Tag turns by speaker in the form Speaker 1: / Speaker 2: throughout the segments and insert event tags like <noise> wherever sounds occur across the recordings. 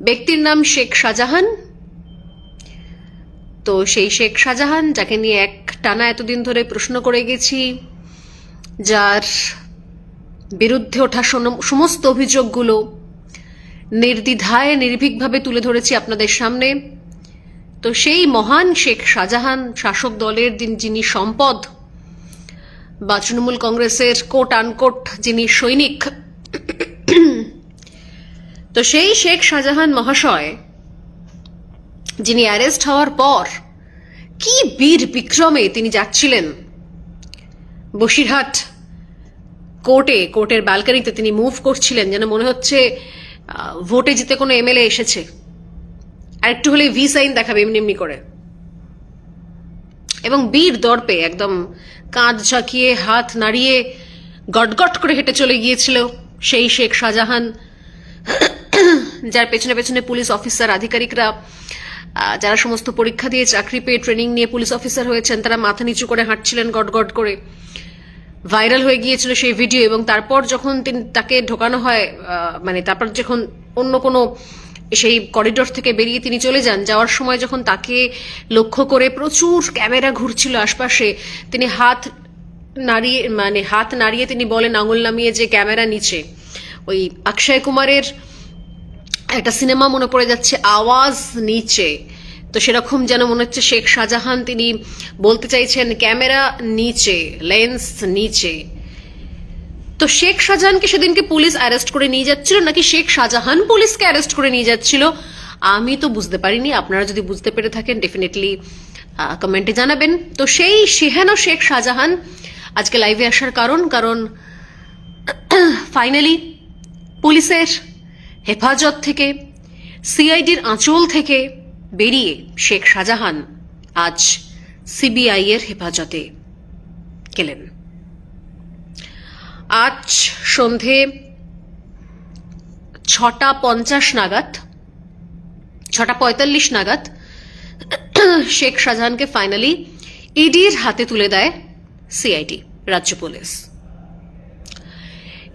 Speaker 1: ব্যক্তির নাম শেখ শাহজাহান। তো সেই শেখ শাহজাহান, যাকে নিয়ে এক টানা এতদিন ধরে প্রশ্ন করে গেছি, যার বিরুদ্ধে ওঠা সম- সমস্ত অভিযোগগুলো নির্দ্বিধায়, নির্ভীকভাবে তুলে ধরেছি আপনাদের সামনে। তো সেই মহান শেখ শাহজাহান, শাসক দলের দিন যিনি সম্পদ বা তৃণমূল কংগ্রেসের কোট আনকোট যিনি সৈনিক তো সেই শেখ শাহজাহান মহাশয়, যিনি অ্যারেস্ট হওয়ার পর কি বীর বিক্রমে তিনি যাচ্ছিলেন? বসিরহাট কোর্টে, কোর্টের ব্যালকানিতে তিনি মুভ করছিলেন, যেন মনে হচ্ছে ভোটে জিতে কোনো এমএলএ এসেছে। আর একটু হলে ভি সাইন দেখাবে এমনি এমনি করে। এবং বীর দর্পে একদম কাঁধ ঝাঁকিয়ে, হাত নাড়িয়ে গটগট করে হেঁটে চলে গিয়েছিল সেই শেখ শাহজাহান। যার পেছনে পেছনে পুলিশ অফিসার, আধিকারিকরা যারা সমস্ত পরীক্ষা দিয়ে চাকরি পেয়ে ট্রেনিং নিয়ে পুলিশ অফিসার হয়েছেন, তারা মাথা নিচু করে হাঁটছিলেন গট গট করে। ভাইরাল হয়ে গিয়েছিল সেই ভিডিও এবং তারপর যখন তিনি তাকে ঢোকানো হয় মানে তারপর যখন অন্য কোনো সেই করিডোর থেকে বেরিয়ে তিনি চলে যান, যাওয়ার সময় যখন তাকে লক্ষ্য করে প্রচুর ক্যামেরা ঘুরছিল আশপাশে, তিনি হাত নাড়িয়ে মানে হাত নাড়িয়ে তিনি বলেন, আঙুল নামিয়ে যে ক্যামেরা নিচে। ওই অক্ষয় কুমারের একটা সিনেমা মনে পড়ে যাচ্ছে, আওয়াজ নিচে। তো সেরকম যেন মনে হচ্ছে শেখ শাহজাহান তিনি বলতে চাইছেন, ক্যামেরা নিচে, লেন্স নিচে। তো শেখ শাহজাহানকে সেদিনকে পুলিশ অ্যারেস্ট করে নিয়ে যাচ্ছিল, নাকি শেখ শাহজাহান পুলিশকে অ্যারেস্ট করে নিয়ে যাচ্ছিল? আমি তো বুঝতে পারিনি, আপনারা যদি বুঝতে পেরে থাকেন ডেফিনেটলি কমেন্টে জানাবেন। তো সেই সেহেন শেখ শাহজাহান আজকে লাইভে আসার কারণ কারণ <clears throat> ফাইনালি পুলিশের হেফাজত থেকে, সিআইডির আঁচল থেকে বেরিয়ে শেখ শাহজাহান আজ সিবিআই এর হেফাজতে গেলেন। আজ সন্ধে ছটা পঞ্চাশ নাগাদ, ছটা পঁয়তাল্লিশ নাগাদ শেখ শাহজাহানকে ফাইনালি ইডির হাতে তুলে দেয় সিআইডি, রাজ্য পুলিশ।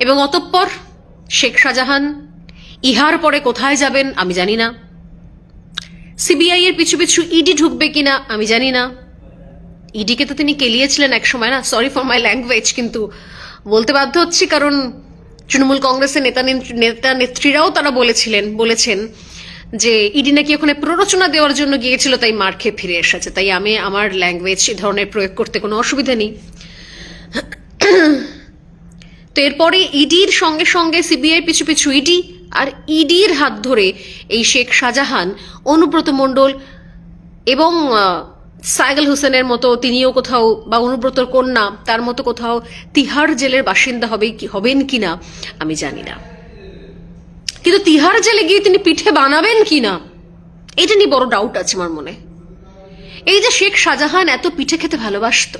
Speaker 1: এবং অতঃপর শেখ শাহজাহান ইহার পরে কোথায় যাবেন আমি জানি না। সিবিআই এর পিছু পিছু ইডি ঢুকবে কিনা আমি জানি না। ইডিকে তো তিনি কেলিয়েছিলেন এক সময় না সরি ফর মাই ল্যাঙ্গুয়েজ কিন্তু বলতে বাধ্য হচ্ছি কারণ তৃণমূল কংগ্রেসের নেতা নেতা নেত্রীরাও তারা বলেছিলেন, বলেছেন যে ইডি নাকি ওখানে প্ররোচনা দেওয়ার জন্য গিয়েছিল, তাই মার খেয়ে ফিরে এসেছে। তাই আমি আমার ল্যাঙ্গুয়েজ এ ধরনের প্রয়োগ করতে কোনো অসুবিধা নেই। তো এরপরে ইডির সঙ্গে সঙ্গে সিবিআই পিছু পিছু ইডি আর ইডির হাত ধরে এই শেখ শাহজাহান, অনুব্রত মণ্ডল এবং সাইগল হোসেনের মতো তিনিও কোথাও, বা অনুব্রতর কন্যা, তার মতো কোথাও তিহার জেলের বাসিন্দা হবে কি, হবেন কিনা আমি জানি না। কিন্তু তিহার জেলে গিয়ে তিনি পিঠে বানাবেন কিনা, এটা নিয়ে বড় ডাউট আছে আমার মনে। এই যে শেখ শাহজাহান এত পিঠে খেতে ভালোবাসত,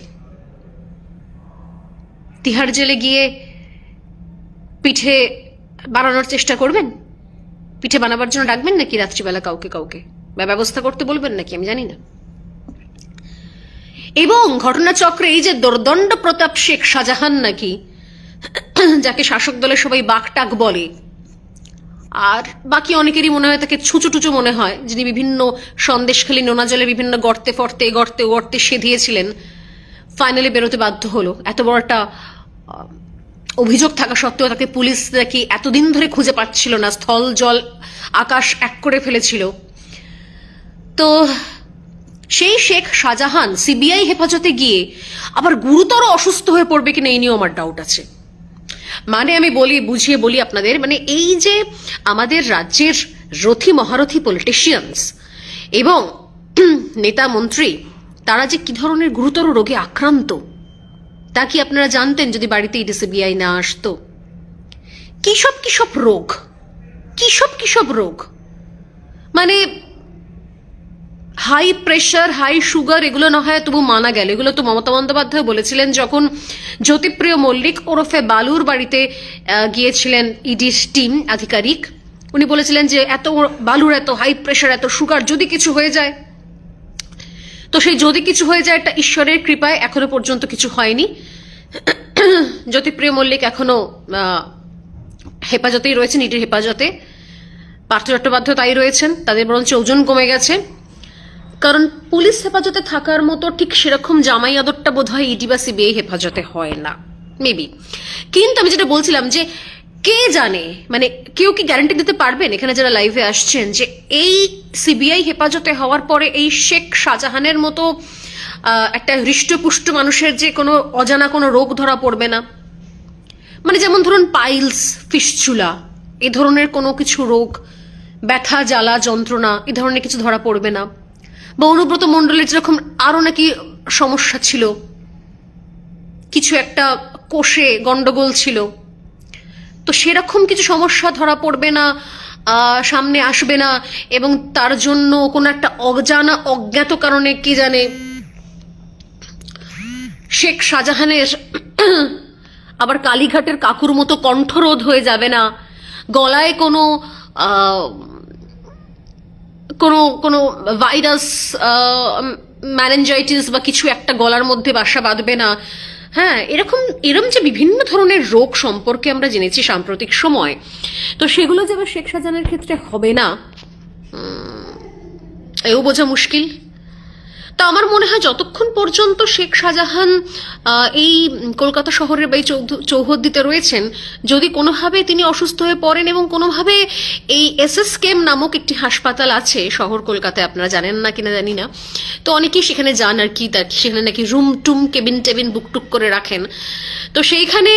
Speaker 1: তিহার জেলে গিয়ে পিঠে বানানোর চেষ্টা করবেন? পিঠে বানাবার জন্য ডাকবেন নাকি রাত্রিবেলা কাউকে কাউকে? বা ব্যবস্থা করতে বলবেন নাকি? আমি জানি না। এবং ঘটনাচক্রে এই যে দোর্দণ্ড প্রতাপ শেখ শাহজাহান নাকি, যাকে শাসক দলের সবাই বাকটাক বলে, আর বাকি অনেকেরই মনে হয় তাকে ছুচু টুচু মনে হয়, যিনি বিভিন্ন সন্দেশখালী নোনা জলে বিভিন্ন গর্তে ফর্তে, গর্তে গর্তে সেধিয়েছিলেন, ফাইনালি বেরোতে বাধ্য হলো। এত বড় একটা অভিযোগ থাকা সত্ত্বেও তাকে পুলিশ নাকি এতদিন ধরে খুঁজে পাচ্ছিল না। স্থল জল আকাশ এক করে ফেলেছিল। তো সেই শেখ শাহজাহান সিবিআই হেফাজতে গিয়ে আবার গুরুতর অসুস্থ হয়ে পড়বে কিনা এই নিয়েও আমার ডাউট আছে। মানে আমি বলি, বুঝিয়ে বলি আপনাদের মানে এই যে আমাদের রাজ্যের রথী মহারথী পলিটিশিয়ানস এবং <clears throat> নেতা মন্ত্রী, তারা যে কি ধরনের গুরুতর রোগে আক্রান্ত তা কি আপনারা জানতেন যদি বাড়িতে ইডি সিবিআই না আসতো? কিসব কিসব রোগ? কিসব কিসব রোগ? মানে হাই প্রেশার হাই সুগার এগুলো না হয় তবু মানা গেল। এগুলো তো মমতা বন্দ্যোপাধ্যায় বলেছিলেন যখন জ্যোতিপ্রিয় মল্লিক ওরফে বালুর বাড়িতে গিয়েছিলেন ইডির টিম আধিকারিক। উনি বলেছিলেন যে এত বালুর এত হাই প্রেশার এত সুগার যদি কিছু হয়ে যায় তো সেই যদি কিছু হয়ে যায়, একটা ঈশ্বরের কৃপায় এখনও পর্যন্ত কিছু হয়নি। জ্যোতিপ্রিয় মল্লিক এখনও হেফাজতেই রয়েছেন, ইডির হেফাজতে। পার্থ চট্টোপাধ্যায় তাই রয়েছেন, তাদের বরঞ্চ ওজন কমে গেছে। কারণ পুলিশ হেফাজতে থাকার মতো ঠিক সেরকম জামাই আদরটা বোধ হয় ইডি বা সিবিআই হেফাজতে হয় না, মেবি। কিন্তু আমি যেটা বলছিলাম যে কে জানে? মানে কেউ কি গ্যারান্টি দিতে পারবেন? এখানে যারা লাইভে আসছেন যে এই সিবিআই হেফাজতে হওয়ার পরে এই শেখ শাহজাহানের মতো একটা হৃষ্টপুষ্ট মানুষের যে কোনো অজানা কোনো রোগ ধরা পড়বে না। মানে যেমন ধরুন পাইলস ফিসচুলা এ ধরনের কোনো কিছু রোগ, ব্যথা, জ্বালা, যন্ত্রণা, এ ধরনের কিছু ধরা পড়বে না। বা অনুব্রত মণ্ডলের যেরকম আরও নাকি সমস্যা ছিল। কিছু একটা কোষে গন্ডগোল ছিল। তো সেরকম কিছু সমস্যা ধরা পড়বে না সামনে আসবে না, এবং তার জন্য কোনো একটা অজানা, অজ্ঞাত কারণে কি জানে? শেখ শাহজাহানের আবার কালীঘাটের কাকুর মতো কণ্ঠরোধ হয়ে যাবে না। গলায় কোনো কোনো কোনো ভাইরাস ম্যানেঞ্জাইটিস বা কিছু একটা গলার মধ্যে বাসা বাঁধবে না। হ্যাঁ এরকম, এরম যে বিভিন্ন ধরনের রোগ সম্পর্কে আমরা জেনেছি সাম্প্রতিক সময়, তো সেগুলো যে আবার শেখ সাজানের ক্ষেত্রে হবে না এও বোঝা মুশকিল। তা আমার মনে হয় যতক্ষণ পর্যন্ত শেখ শাহজাহান এই কলকাতা শহরের বা এই চৌহদ্দিতে রয়েছেন, যদি কোনোভাবে তিনি অসুস্থ হয়ে পড়েন এবং কোনোভাবে এই এস এস কেম নামক একটি হাসপাতাল আছে শহর কলকাতায়, আপনারা জানেন না কিনা জানি না, তো অনেকেই সেখানে যান আর কি, তার সেখানে নাকি রুম টুম, কেবিন টেবিন বুক টুক করে রাখেন। তো সেইখানে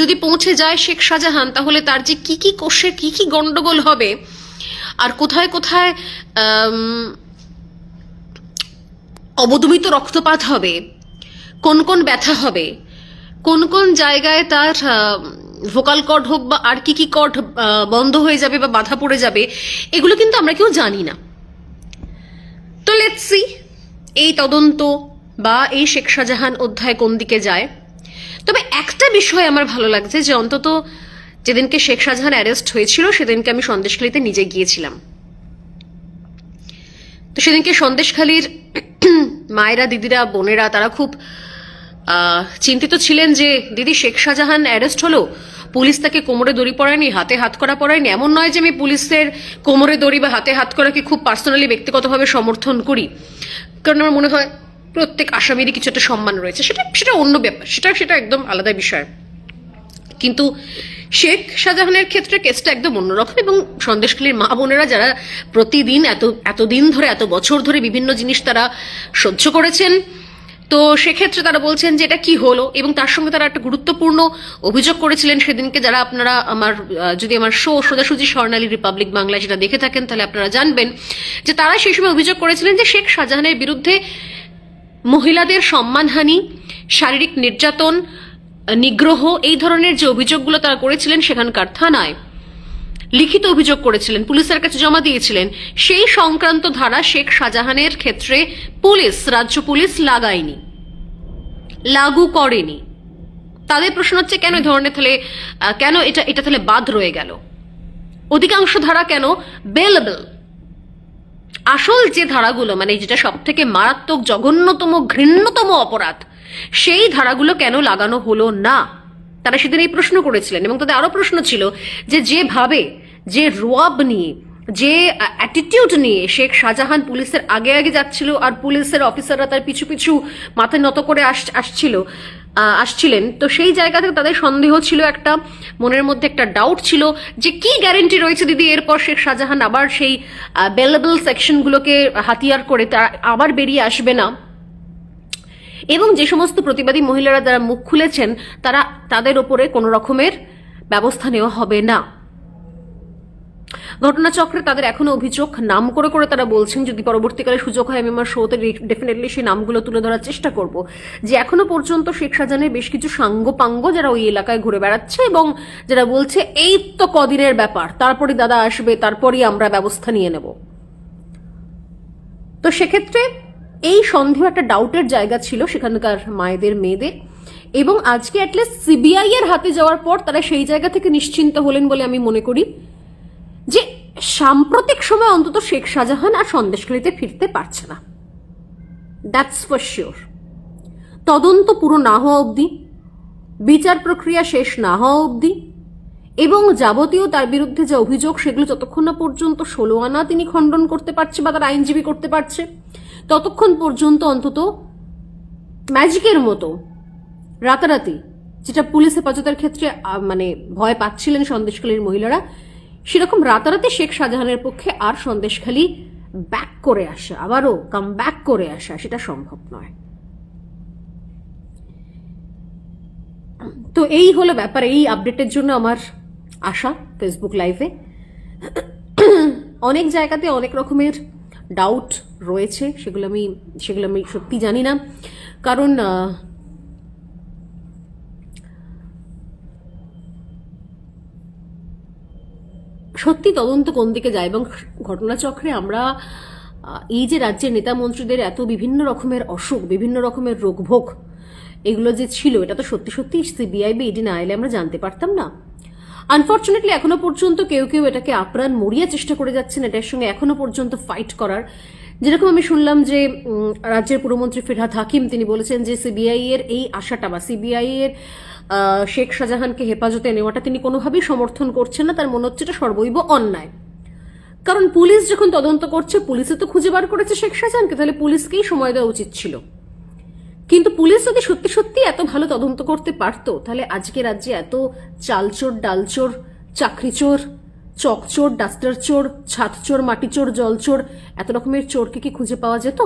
Speaker 1: যদি পৌঁছে যায় শেখ শাহজাহান, তাহলে তার যে কি কি কোষের কি কি গন্ডগোল হবে, আর কোথায় কোথায় অবদমিত রক্তপাত হবে, কোন কোন ব্যথা হবে, কোন কোন জায়গায় তার ভোকাল কর্ড হোক বা আর কি কি কর্ড বন্ধ হয়ে যাবে বা বাধা পড়ে যাবে, এগুলো কিন্তু আমরা কেউ জানি না। তো লেটসি এই তদন্ত বা এই শেখ শাহজাহান অধ্যায় কোন দিকে যায়? তবে একটা বিষয় আমার ভালো লাগছে যে অন্তত যেদিনকে শেখ শাহজাহান অ্যারেস্ট হয়েছিল, সেদিনকে আমি সন্দেশখালিতে নিজে গিয়েছিলাম। তো সেদিনকে সন্দেশখালীর মায়েরা, দিদিরা, বোনেরা তারা খুব চিন্তিত ছিলেন যে দিদি শেখ শাহজাহান অ্যারেস্ট হলো, পুলিশ তাকে কোমরে দড়ি পড়ায়নি হাতে হাত করা পড়ায়নি এমন নয় যে আমি পুলিশের কোমরে দড়ি বা হাতে হাত করাকে খুব পার্সোনালি ব্যক্তিগতভাবে সমর্থন করি। কারণ আমার মনে হয় প্রত্যেক আসামিরই কিছু একটা সম্মান রয়েছে। সেটা সেটা অন্য ব্যাপার। সেটা সেটা একদম আলাদা বিষয়। কিন্তু শেখ শাহজাহানের ক্ষেত্রে কেসটা একদম অন্যরকম এবং সন্দেশখালীর মা বোনেরা যারা প্রতিদিন এত, এতদিন ধরে, এত বছর ধরে বিভিন্ন জিনিস তারা সহ্য করেছেন, তো সেক্ষেত্রে তারা বলছেন যে এটা কি হলো এবং তার সঙ্গে তারা একটা গুরুত্বপূর্ণ অভিযোগ করেছিলেন সেদিনকে যারা আপনারা আমার যদি আমার শো সোজাসুজি স্বর্ণালী রিপাবলিক বাংলা সেটা দেখে থাকেন তাহলে আপনারা জানবেন যে তারা সেই সময় অভিযোগ করেছিলেন যে শেখ শাহজাহানের বিরুদ্ধে মহিলাদের সম্মানহানি, শারীরিক নির্যাতন নিগ্রহ, এই ধরনের যে অভিযোগগুলো তারা করেছিলেন সেখানকার থানায় লিখিত অভিযোগ করেছিলেন, পুলিশের কাছে জমা দিয়েছিলেন, সেই সংক্রান্ত ধারা শেখ শাহজাহানের ক্ষেত্রে পুলিশ, রাজ্য পুলিশ লাগায়নি, লাগু করেনি। তাদের প্রশ্ন হচ্ছে, কেন ধরনের তাহলে কেন এটা এটা তাহলে বাদ রয়ে গেল? অধিকাংশ ধারা কেন বেলেবল আসল যে ধারাগুলো মানে যেটা সব থেকে মারাত্মক, জঘন্যতম, ঘৃণ্যতম অপরাধ সেই ধারাগুলো কেন লাগানো হলো না? তারা সেদিন এই প্রশ্ন করেছিলেন এবং তাদের আরও প্রশ্ন ছিল যে যেভাবে যে রোয়াব নিয়ে, যে অ্যাটিটিউড নিয়ে শেখ শাহজাহান পুলিশের আগে আগে যাচ্ছিল আর পুলিশের অফিসাররা তার পিছু পিছু মাথায় নত করে আস- আসছিল আসছিলেন, তো সেই জায়গা থেকে তাদের সন্দেহ ছিল একটা, মনের মধ্যে একটা ডাউট ছিল যে কি গ্যারেন্টি রয়েছে দিদি? এরপর শেখ শাহজাহান আবার সেই বেলেবল সেকশনগুলোকে হাতিয়ার করে তারা আবার বেরিয়ে আসবে না। এবং যে সমস্ত প্রতিবাদী মহিলারা যারা মুখ খুলেছেন, তারা তাদের ওপরে কোনো রকমের ব্যবস্থা নেওয়া হবে না। ঘটনাচক্রে তাদের এখনও অভিযোগ, নাম করে করে তারা বলছেন, যদি পরবর্তীকালে সুযোগ হয়, আমি আমার শোতে ডেফিনেটলি সেই নামগুলো তুলে ধরার চেষ্টা করব। যে এখনও পর্যন্ত শেখ শাহজাহানের বেশ কিছু সাঙ্গ পাঙ্গ যারা ওই এলাকায় ঘুরে বেড়াচ্ছে এবং যারা বলছে, এই তো কদিনের ব্যাপার, তারপরে দাদা আসবে, তারপরই আমরা ব্যবস্থা নিয়ে নেব। তো সেক্ষেত্রে এই সন্দেহ একটা ডাউটের জায়গা ছিল সেখানকার মায়েদের, মেয়েদের। এবং আজকে অ্যাটলিস্ট সিবিআই এর হাতে যাওয়ার পর তারা সেই জায়গা থেকে নিশ্চিন্ত হলেন বলে আমি মনে করি যে সাম্প্রতিক সময় অন্তত শেখ শাহজাহান আর সন্দেশখালিতে ফিরতে পারছে না। দ্যাটস ফর শিওর তদন্ত পুরো না হওয়া অবধি, বিচার প্রক্রিয়া শেষ না হওয়া অবধি, এবং যাবতীয় তার বিরুদ্ধে যে অভিযোগ সেগুলো যতক্ষণ না পর্যন্ত ষোলো আনা তিনি খণ্ডন করতে পারছে বা তার আইনজীবী করতে পারছে ততক্ষণ পর্যন্ত অন্তত ম্যাজিকের মতো রাতারাতি যেটা পুলিশ হেফাজতের ক্ষেত্রে মানে ভয় পাচ্ছিলেন সন্দেশখালীর মহিলারা, সেরকম রাতারাতি শেখ শাহজাহানের পক্ষে আর সন্দেশখালী ব্যাক করে আসা, আবারও কাম ব্যাক করে আসা, সেটা সম্ভব নয়। তো এই হলো ব্যাপার, এই আপডেটের জন্য আমার আশা ফেসবুক লাইভে অনেক জায়গাতে অনেক রকমের ডাউট রয়েছে, সেগুলো আমি সেগুলো আমি সত্যি জানি না। কারণ সত্যি তদন্ত কোন দিকে যায় এবং ঘটনাচক্রে আমরা এই যে রাজ্যের নেতা মন্ত্রীদের এত বিভিন্ন রকমের অসুখ, বিভিন্ন রকমের রোগভোগ, এগুলো যে ছিল, এটা তো সত্যি সত্যি সিবিআই বা ইডি না এলে আমরা জানতে পারতাম না। আনফর্চুনেটলি এখনও পর্যন্ত কেউ কেউ এটাকে আপ্রাণ মরিয়া চেষ্টা করে যাচ্ছেন এটার সঙ্গে এখনও পর্যন্ত ফাইট করার। যেরকম আমি শুনলাম যে রাজ্যের পুরমন্ত্রী ফিরহাদ হাকিম, তিনি বলেছেন যে সিবিআই এর এই আশাটা বা সিবিআই এর শেখ শাহজাহানকে হেফাজতে নেওয়াটা তিনি কোনোভাবেই সমর্থন করছেন না, তার মনে হচ্ছে এটা সর্বৈব অন্যায়। কারণ পুলিশ যখন তদন্ত করছে, পুলিশে তো খুঁজে বার করেছে শেখ শাহজাহানকে, তাহলে পুলিশকেই সময় দেওয়া উচিত ছিল। কিন্তু পুলিশ যদি সত্যি সত্যি এত ভালো তদন্ত করতে পারতো, তাহলে আজকে রাজ্যে এত চালচোর, ডালচোর, চাকরিচোর, চকচোর ডাস্টার চোর ছাদ চোর মাটি চোর জলচোর, এত রকমের চোরকে কি খুঁজে পাওয়া যেত?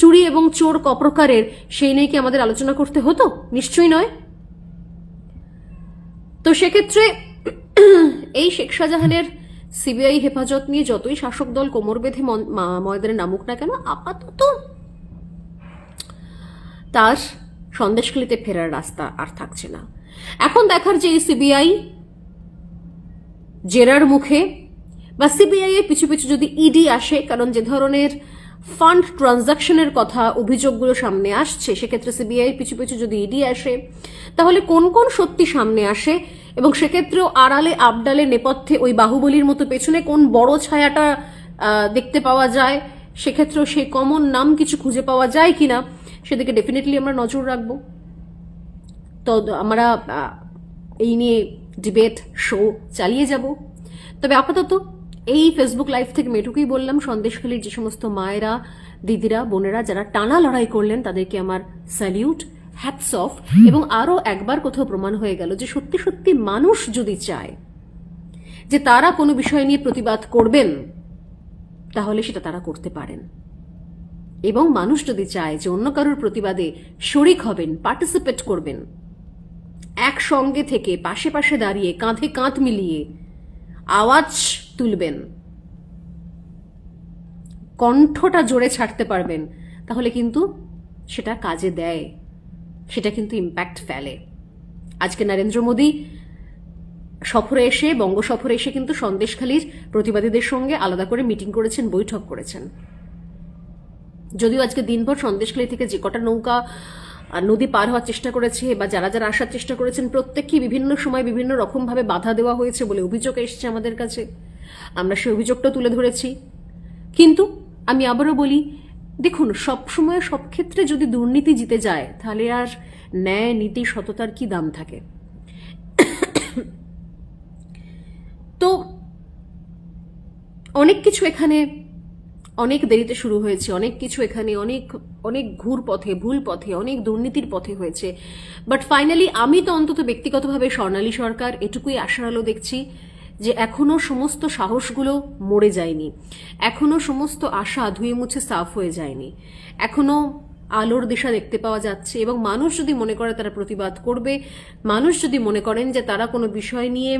Speaker 1: চুরি এবং চোর কপ্রকারের সেই নিয়ে কি আমাদের আলোচনা করতে হতো? নিশ্চয়ই নয়। তো সেক্ষেত্রে এই শেখ শাহজাহানের সিবিআই হেফাজত নিয়ে যতই শাসক দল কোমর বেঁধে ময়দানে নামুক না কেন, আপাতত তার সন্দেশখালিতে ফেরার রাস্তা আর থাকছে না। এখন দেখার যে সিবিআই জেরার মুখে, বা সিবিআই এর পিছু পিছু যদি ইডি আসে, কারণ যে ধরনের ফান্ড ট্রানজাকশনের কথা অভিযোগগুলো সামনে আসছে, সেক্ষেত্রে সিবিআই পিছু পিছু যদি ইডি আসে, তাহলে কোন কোন সত্যি সামনে আসে, এবং সেক্ষেত্রেও আড়ালে আবডালে নেপথ্যে ওই বাহুবলীর মতো পেছনে কোন বড় ছায়াটা দেখতে পাওয়া যায়, সেক্ষেত্রেও সেই কমন নাম কিছু খুঁজে পাওয়া যায় কিনা সেদিকে ডেফিনেটলি আমরা নজর রাখব। তো আমরা এই নিয়ে ডিবেট শো চালিয়ে যাব। তবে আপাতত এই ফেসবুক লাইভ থেকে মেটুকুই বললাম সন্দেশখালীর যে সমস্ত মায়েরা, দিদিরা, বোনেরা যারা টানা লড়াই করলেন, তাদেরকে আমার স্যালিউট হ্যাটস অফ এবং আরও একবার কোথাও প্রমাণ হয়ে গেল যে সত্যি সত্যি মানুষ যদি চায় যে তারা কোনো বিষয় নিয়ে প্রতিবাদ করবেন, তাহলে সেটা তারা করতে পারেন। এবং মানুষ যদি চায় যে অন্য কারোর প্রতিবাদে শরিক হবেন পার্টিসিপেট করবেন, একসঙ্গে থেকে পাশে পাশে দাঁড়িয়ে কাঁধে কাঁধ মিলিয়ে আওয়াজ তুলবেন, কণ্ঠটা জোরে ছাড়তে পারবেন, তাহলে কিন্তু সেটা কাজে দেয়, সেটা কিন্তু ইম্প্যাক্ট ফেলে। আজকে নরেন্দ্র মোদী সফরে এসে বঙ্গ সফরে এসে কিন্তু সন্দেশখালীর প্রতিবাদীদের সঙ্গে আলাদা করে মিটিং করেছেন, বৈঠক করেছেন। যদিও আজকে দিনভর সন্দেশখালী থেকে যে কটা নৌকা নদী পার হওয়ার চেষ্টা করেছে বা যারা যারা আসার চেষ্টা করেছেন প্রত্যেককে বিভিন্ন সময় বিভিন্ন রকমভাবে বাধা দেওয়া হয়েছে বলে অভিযোগ এসেছে আমাদের কাছে। আমরা সেই অভিযোগটা তুলে ধরেছি। কিন্তু আমি আবারও বলি, দেখুন সব সময় সব ক্ষেত্রে যদি দুর্নীতি জিতে যায়, তাহলে আর ন্যায়, নীতি, সততার কি দাম থাকে? তো অনেক কিছু এখানে অনেক দেরিতে শুরু হয়েছে, অনেক কিছু এখানে, অনেক অনেক ঘুর পথে ভুল পথে অনেক দুর্নীতির পথে হয়েছে। বাট ফাইনালি আমি তো অন্তত ব্যক্তিগতভাবে স্বর্ণালী সরকার, এটুকুই আশার আলো দেখছি যে এখনও সমস্ত সাহসগুলো মরে যায়নি। এখনও সমস্ত আশা ধুয়ে মুছে সাফ হয়ে যায়নি। এখনও আলোর দিশা দেখতে পাওয়া যাচ্ছে এবং মানুষ যদি মনে করে তারা প্রতিবাদ করবে, মানুষ যদি মনে করেন যে তারা কোনো বিষয় নিয়ে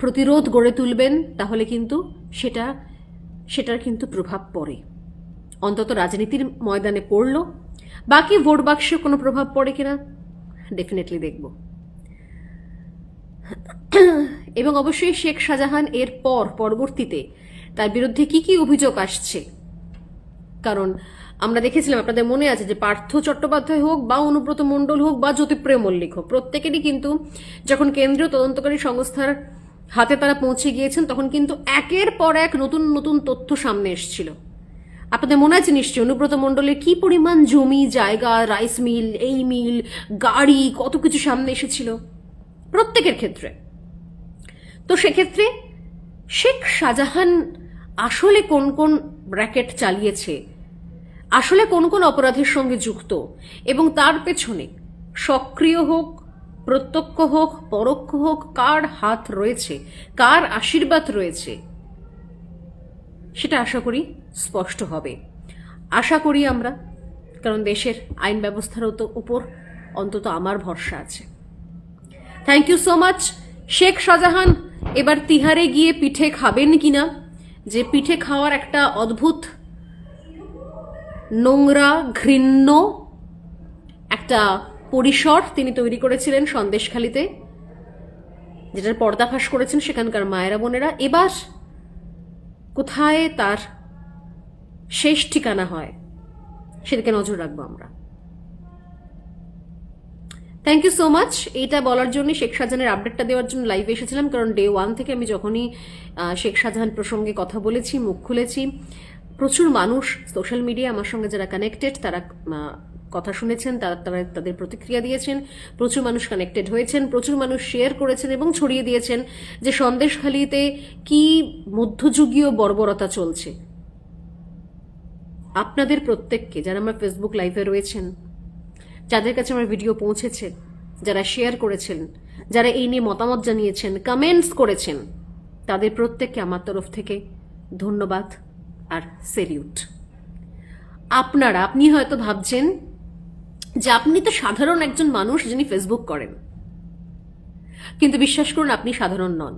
Speaker 1: প্রতিরোধ গড়ে তুলবেন, তাহলে কিন্তু সেটা সেটার কিন্তু প্রভাব পড়ে। অন্তত রাজনীতির ময়দানে পড়ল। বাকি ভোট বাক্সে কোনো প্রভাব পড়ে কিনা? ডেফিনেটলি দেখব। এবং অবশ্যই শেখ শাহজাহান এর পর, পরবর্তীতে, তার বিরুদ্ধে কি কি অভিযোগ আসছে? কারণ আমরা দেখেছিলাম, আপনাদের মনে আছে যে পার্থ চট্টোপাধ্যায় হোক বা অনুব্রত মণ্ডল হোক বা জ্যোতিপ্রিয় মল্লিক হোক, প্রত্যেকেরই কিন্তু যখন কেন্দ্রীয় তদন্তকারী সংস্থার হাতে তারা পৌঁছে গিয়েছেন, তখন কিন্তু একের পর এক নতুন নতুন তথ্য সামনে এসেছিল। আপনাদের মনে আছে নিশ্চয়ই, অনুব্রত মণ্ডলের কি পরিমাণ জমি, জায়গা, রাইস মিল, এই মিল, গাড়ি, কত কিছু সামনে এসেছিল? প্রত্যেকের ক্ষেত্রে। তো সেক্ষেত্রে শেখ শাহজাহান আসলে কোন কোন ব্র্যাকেট চালিয়েছে? আসলে কোন কোন অপরাধের সঙ্গে যুক্ত? এবং তার পেছনে সক্রিয় হোক প্রত্যক্ষ হোক, পরোক্ষ হোক, কার হাত রয়েছে, কার আশীর্বাদ রয়েছে? সেটা আশা করি স্পষ্ট হবে। আশা করি আমরা, কারণ দেশের আইন ব্যবস্থার তো উপর অন্তত আমার ভরসা আছে। Thank you so much Sheikh Shahjahan, এবার তিহারে গিয়ে পিঠে খাবেন কিনা? যে পিঠে খাওয়ার একটা অদ্ভুত নোংরা ঘৃণ্য, একটা পরিসর তিনি তৈরি করেছিলেন সন্দেশখালিতে, যেটার পর্দাফাশ করেছেন সেখানকার মায়েরা বোনেরা। এবার কোথায় তার শেষ ঠিকানা হয়, সেদিকে নজর রাখব আমরা। থ্যাংক ইউ সো মাচ এইটা বলার জন্য শেখ শাহজাহানের আপডেটটা দেওয়ার জন্য লাইভে এসেছিলাম, কারণ ডে ওয়ান থেকে আমি যখনই শেখ শাহজাহান প্রসঙ্গে কথা বলেছি, মুখ খুলেছি, প্রচুর মানুষ সোশ্যাল মিডিয়া আমার সঙ্গে যারা কানেক্টেড তারা কথা শুনেছেন, তারা তারা তাদের প্রতিক্রিয়া দিয়েছেন, প্রচুর মানুষ কানেক্টেড হয়েছেন, প্রচুর মানুষ শেয়ার করেছেন এবং ছড়িয়ে দিয়েছেন যে সন্দেশখালিতে কি মধ্যযুগীয় বর্বরতা চলছে। আপনাদের প্রত্যেককে, যারা আমার ফেসবুক লাইভে রয়েছেন, যাদের কাছে আমার ভিডিও পৌঁছেছে, যারা শেয়ার করেছেন, যারা এই নিয়ে মতামত জানিয়েছেন কমেন্টস করেছেন, তাদের প্রত্যেককে আমার তরফ থেকে ধন্যবাদ আর সেলিউট আপনারা, আপনি হয়তো ভাবছেন যে আপনি তো সাধারণ একজন মানুষ যিনি ফেসবুক করেন। কিন্তু বিশ্বাস করুন, আপনি সাধারণ নন।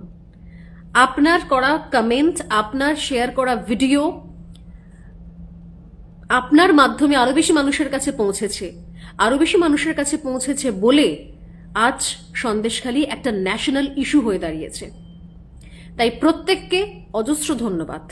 Speaker 1: আপনার করা কমেন্ট আপনার শেয়ার করা ভিডিও আপনার মাধ্যমে আরও বেশি মানুষের কাছে পৌঁছেছে। আরও বেশি মানুষের কাছে পৌঁছেছে বলে আজ সন্দেশখালী একটা ন্যাশনাল ইস্যু হয়ে দাঁড়িয়েছে। তাই প্রত্যেককে অজস্র ধন্যবাদ।